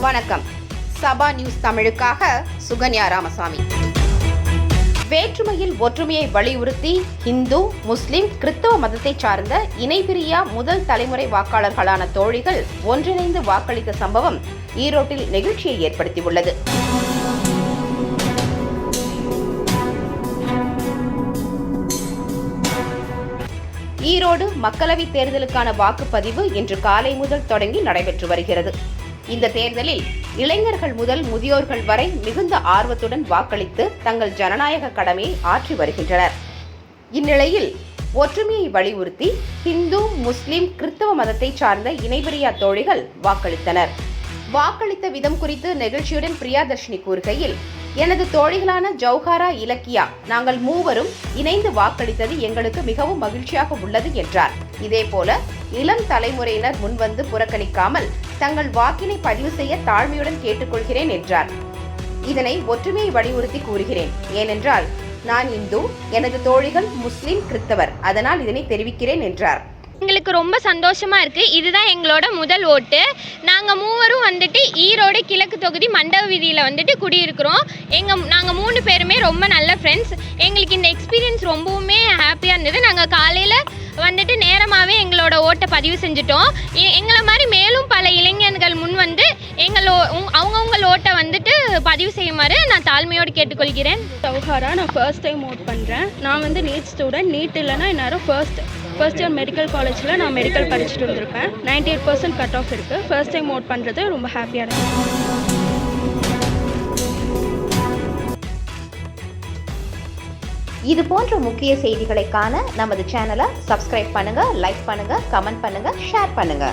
வணக்கம். சபா நியூஸ் தமிழுக்காக சுகன்யா ராமசாமி. வேற்றுமையில் ஒற்றுமையை வலியுறுத்தி இந்து முஸ்லிம் கிறிஸ்தவ மதத்தை சார்ந்த இணைபிரியா முதல் தலைமுறை வாக்காளர்களான தோழிகள் ஒன்றிணைந்து வாக்களித்த சம்பவம் ஈரோட்டில் நெகிழ்ச்சியை ஏற்படுத்தியுள்ளது. ஈரோடு மக்களவைத் தேர்தலுக்கான வாக்குப்பதிவு இன்று காலை முதல் தொடங்கி நடைபெற்று வருகிறது. இந்த தேர்தலில் இளைஞர்கள் முதல் முதியோர்கள் வரை மிகுந்த ஆர்வத்துடன் வாக்களித்து தங்கள் ஜனநாயக கடமையை ஆற்றி வருகின்றனர். இந்நிலையில் ஒற்றுமையை வலியுறுத்தி இந்து முஸ்லிம் கிறிஸ்தவ மதத்தை சார்ந்த இணைபிரியா தோழிகள் வாக்களித்தனர். வாக்களித்த விதம் குறித்து நெகிழ்ச்சியுடன் பிரியாதர்ஷினி கூறுகையில் எனது தோழிகளான ஜவுஹாரா இலக்கியா நாங்கள் மூவரும் இணைந்து வாக்களித்தது எங்களுக்கு மிகவும் மகிழ்ச்சியாக உள்ளது என்றார். இதேபோல இளம் தலைமுறையினர் முன்வந்து புறக்கணிக்காமல் தங்கள் வாக்கினை பதிவு செய்ய தாழ்மையுடன் கேட்டுக்கொள்கிறேன் என்றார். இதனை ஒற்றுமையை வலியுறுத்தி கூறுகிறேன். ஏனென்றால் நான் இந்து எனது தோழிகள் முஸ்லிம் கிறிஸ்தவர் அதனால் இதனை தெரிவிக்கிறேன் என்றார். எங்களுக்கு ரொம்ப சந்தோஷமாக இருக்குது இதுதான் எங்களோட முதல் ஓட்டு. நாங்கள் மூவரும் வந்துட்டு ஈரோடு கிழக்கு தொகுதி மண்டப வீதியில் வந்துட்டு குடியிருக்கிறோம். எங்கள் நாங்கள் மூணு பேருமே ரொம்ப நல்ல ஃப்ரெண்ட்ஸ் எங்களுக்கு இந்த எக்ஸ்பீரியன்ஸ் ரொம்பவுமே ஹாப்பியாக இருந்தது. நாங்கள் காலையில் வந்துட்டு நேரமாகவே எங்களோட ஓட்டை பதிவு செஞ்சுட்டோம். எங்களை மாதிரி பல இளைஞர்கள் முன் வந்து எங்களோ உங்- அவங்கவங்க ஓட்டை வந்துட்டு பதிவு செய்யுமாறு நான் தாழ்மையோடு கேட்டுக்கொள்கிறேன். சௌஹாரா நான் ஃபர்ஸ்ட் டைம் ஓட் பண்ணுறேன் நான் வந்து நீட் ஸ்டூடெண்ட் நீட் இல்லைன்னா இந்நேரம் ஃபர்ஸ்ட் ஃபர்ஸ்ட் இயர் மெடிக்கல் காலேஜில் நான் மெடிக்கல் படிச்சுட்டு வந்திருப்பேன் 98% எயிட் பர்சன்ட் கட் ஆஃப் இருக்குது ஃபர்ஸ்ட் டைம் ஓட் பண்ணுறது ரொம்ப ஹாப்பியாக இருக்கு. இது போன்ற முக்கிய செய்திகளை காண நமது சேனலை சப்ஸ்கிரைப் பண்ணுங்க லைக் பண்ணுங்க கமெண்ட் பண்ணுங்க ஷேர் பண்ணுங்க.